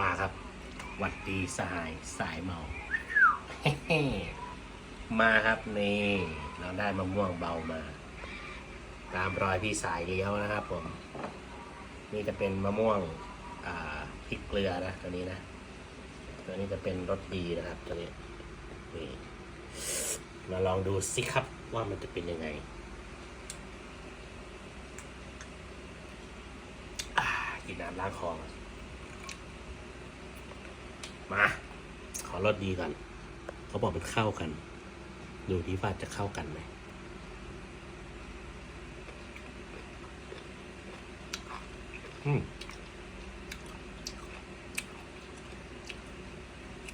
มาครับหวัดดีสหายสายเมา มาครับนี่เราได้มะม่วงเบามา ตามรอยพี่สายเลี้ยวนะครับผม นี่จะเป็นมะม่วงพริกเกลือนะตัวนี้นะ ตัวนี้จะเป็นรสดีนะครับตัวนี้นี่มาลองดูสิครับว่ามันจะเป็นยังไงกินน้ำล้างคอก่อน มา ขอรสดีก่อน เขาบอกมันเข้ากัน ดูที่ว่าจะเข้ากันไหมอืม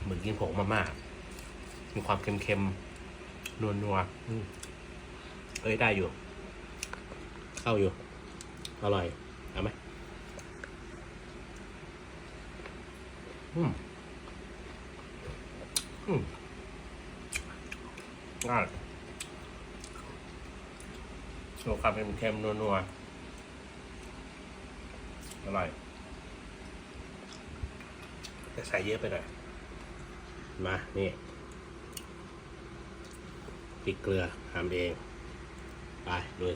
เหมือนกินผงมาม่ามีความเค็มๆ นัวๆอืมเอ้ย ได้อยู่ เข้าอยู่ อร่อย เอาไหมอืม อืมง่ายโชว์ความเค็มๆนัวๆอร่อยแต่ใส่เยอะไปหน่อย มา นี่พริกเกลือทำเอง ไปเลย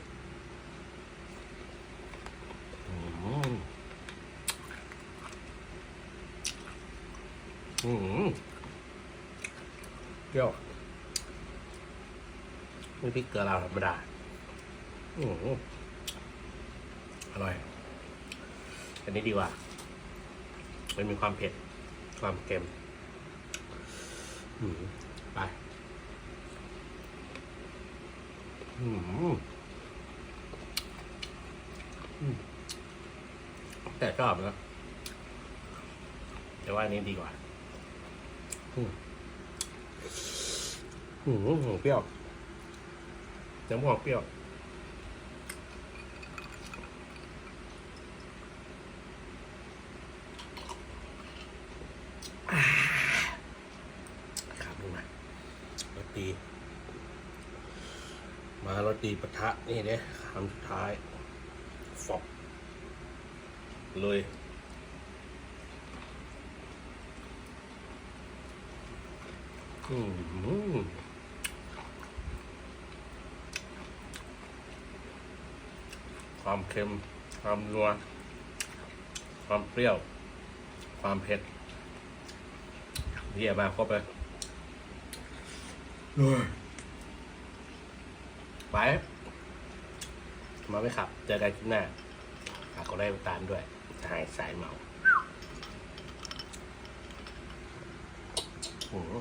อือืม เปรี้ยวไม่พริกเกลือเราธรรมดาอือร่อย อันนี้ดีกว่า มันมีความเผ็ด ความเค็มอืมไปอืมอืมแต่ชอบนะแต่ว่าอันนี้ดีกว่าอืม อืมเปรี้ยวน้ำหอมเปรี้ยว ครับดูนะรสดี มารสดีปะทะ นี่เนี่ยคำสุดท้าย ฟอกเลย อืมความเค็ม ความนัว ความเปรี้ยว ความเผ็ดเยี่ยมากครบเลยไปมาไม่ขับ เจอกันคลิปหน้าฝากกดไลค์กดตามด้วย จะหายสายเมาโอ้โห